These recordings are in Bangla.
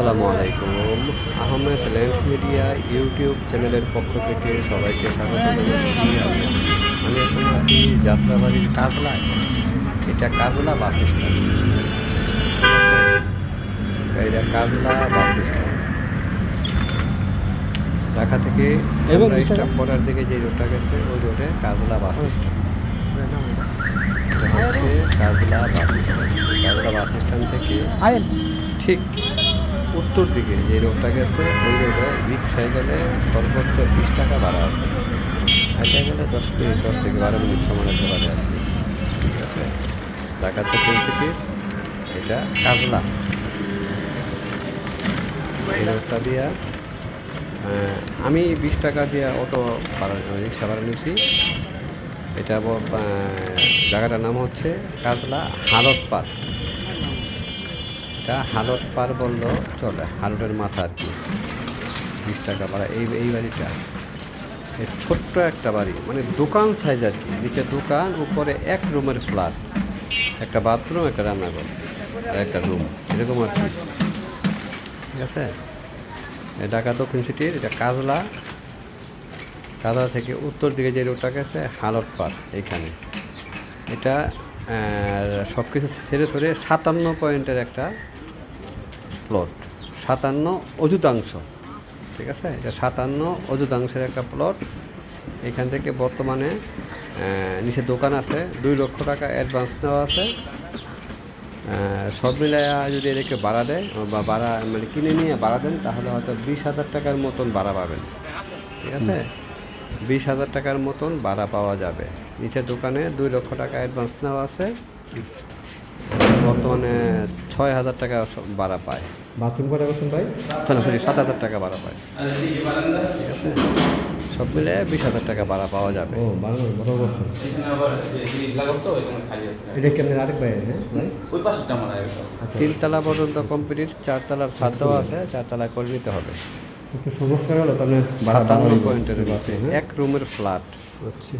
আসসালামু আলাইকুম। আহমেদ ল্যান্ড মিডিয়া ইউটিউব চ্যানেলের পক্ষ থেকে সবাইকে স্বাগত জানাচ্ছি। আমি এখন আছি যাত্রাবাড়ির কাজলায়। এটা কাজলা বাস স্ট্যান্ড। এটা কাজলা বাস স্ট্যান্ড। ঢাকা থেকে স্টপ করার দিকে যে রোডটা গেছে ওই রোডে Kajla bus stand. Kajla bus stand. Kajla bus stand থেকে ঠিক উত্তর দিকে যে রোডটা গেছে, ওই রোডে রিক্সায় গেলে সর্বোচ্চ বিশ টাকা ভাড়া আছে। হেঁটে গেলে দশ মিনিট, দশ থেকে বারো মিনিট সময় লাগতে পারে আর কি। ঠিক আছে? ঢাকা তো সিটির এটা কাজলা। এই রোডটা দিয়া আমি বিশ টাকা দিয়ে অটো ভাড়া, রিক্সা ভাড়া নিয়েছি। এটা জায়গাটার নাম হচ্ছে কাজলা হালত পার্ক এটা হালত পার বলল, চলে, হালটের মাথা আর কি। বিশ টাকা ভাড়া, এই এই বাড়িটা। ছোট্ট একটা বাড়ি মানে দোকান সাইজ আর কি। নিচে দোকান, উপরে এক রুমের ফ্ল্যাট একটা বাথরুম একটা রান্নাঘর, একটা রুম এরকম আর কি। ঠিক আছে? ঢাকা দক্ষিণ সিটির, এটা কাজলা। কাজলা থেকে উত্তর দিকে যে রোডটা গেছে, হালত পার, এইখানে। এটা সব কিছু ছেড়ে সরে সাতান্ন পয়েন্টের একটা প্লট সাতান্ন অযুতাংশ। ঠিক আছে? এটা সাতান্ন অযুতাংশের একটা প্লট এখান থেকে বর্তমানে নিচে দোকান আছে। দুই লক্ষ টাকা অ্যাডভান্স নেওয়া আছে। সব মিলাইয়া যদি এদেরকে ভাড়া দেয় বা ভাড়া মানে কিনে নিয়ে ভাড়া দেন তাহলে হয়তো বিশ হাজার টাকার মতন ভাড়া পাবেন। ঠিক আছে? বিশ হাজার টাকার মতন ভাড়া পাওয়া যাবে। নিচের দোকানে দুই লক্ষ টাকা অ্যাডভান্স নেওয়া আছে। বর্তমানে ছয় হাজার টাকা সব ভাড়া পায়। বাথরুম কটা করছেন ভাই? সরি সরি সাত হাজার টাকা ভাড়া পায়। ঠিক আছে সব মিলে বিশ হাজার টাকা ভাড়া পাওয়া যাবে। ও বাংলা ভালো করছেন এটা কি আপনার আরেক ভাই? হ্যাঁ ওই পাশেরটা আমার আরেকটা তিনতলা পর্যন্ত কমপ্লিট চারতলার ছাদ দেওয়া আছে চারতলায় করে নিতে হবে। একটু সংস্কার হলো তাহলে সাতান্ন পয়েন্টের মধ্যে হ্যাঁ? এক রুমের ফ্ল্যাট আচ্ছা।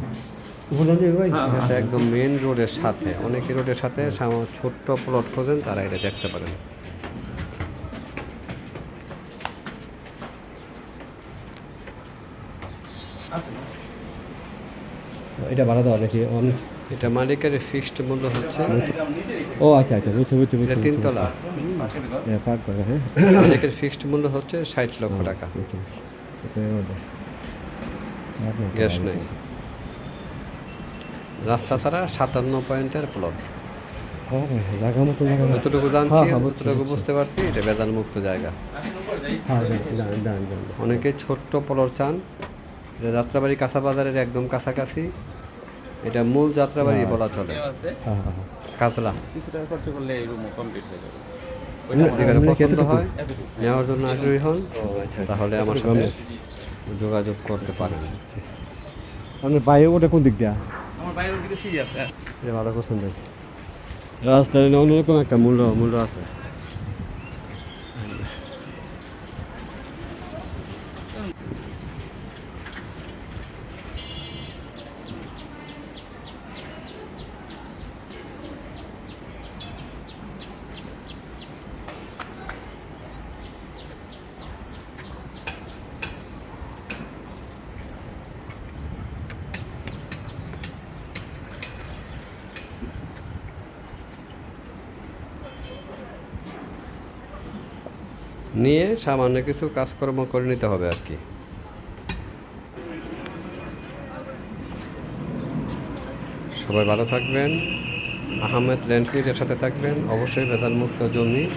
ভাই? একদম মেন রোডের সাথে অনেকে রোডের সাথে ছোট্ট প্লট খোঁজেন তারা এটা দেখতে পারেন। এটা ভাড়া দেওয়া নাকি অনেক এটা মালিকের ফিক্সড মূল্য হচ্ছে ও আচ্ছা আচ্ছা বুঝতে বুঝতে বুঝতে তিনতলা। পার্ক করে হ্যাঁ। মালিকের ফিক্সড মূল্য হচ্ছে ষাট লক্ষ টাকা। গ্যাস নেই। রাস্তা ছাড়া সাতান্ন পয়েন্টের প্লট হ্যাঁ জায়গা মতো জায়গা যতটুকু জানছি হ্যাঁ, হ্যাঁ, ততটুকু বুঝতে পারছি এটা বেদাল মুক্ত জায়গা। হ্যাঁ অনেকে ছোট্ট প্লট চান এটা যাত্রাবাড়ি কাঁচা বাজারের একদম কাছাকাছি। এটা মূল যাত্রাবাড়ি বলা চলে। হ্যাঁ হ্যাঁ হ্যাঁ। কাজলা কিছু টাকা খরচ করলে এই রুম কমপ্লিট হয়ে যাবে। যেখানে আপনার কি পছন্দ হয়। নেওয়ার জন্য আগ্রহী হন। ও আচ্ছা তাহলে আমার সাথে যোগাযোগ করতে পারেন। আপনার বাইরে ওটা কোন দিক দিয়া? আমার বাইরের দিকে সিঁড়ি আছে। এটা ভালো ভাই রাস্তায় অন্যরকম একটা মূল্য মূল্য আছে? নিয়ে সামান্য কিছু কাজকর্ম করে নিতে হবে আর কি। সবাই ভালো থাকবেন। আহমেদ ল্যান্ডফিডের সাথে থাকবেন। অবশ্যই বেতনমুক্ত জমি,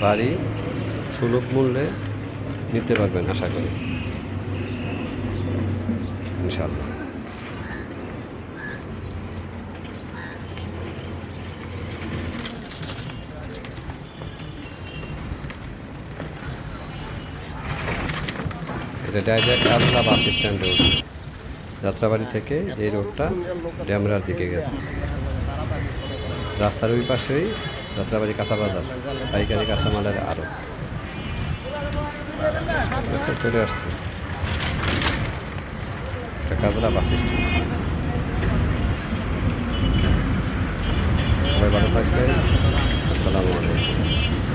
বাড়ি, সুলভ মূল্যে নিতে পারবেন আশা করি। ইনশাল্লাহ এটা ডাইরেক্ট কাজলা বাস স্ট্যান্ডে উঠবে যাত্রাবাড়ি থেকে যে রোডটা ড্যামরার দিকে গেছে। রাস্তার ওই পাশেই যাত্রাবাড়ি কাঁচা বাজার পাইকারি কাঁচামালের আরও আচ্ছা, চলে আসছে। বাস ভালো থাকবেন। আসসালামু আলাইকুম।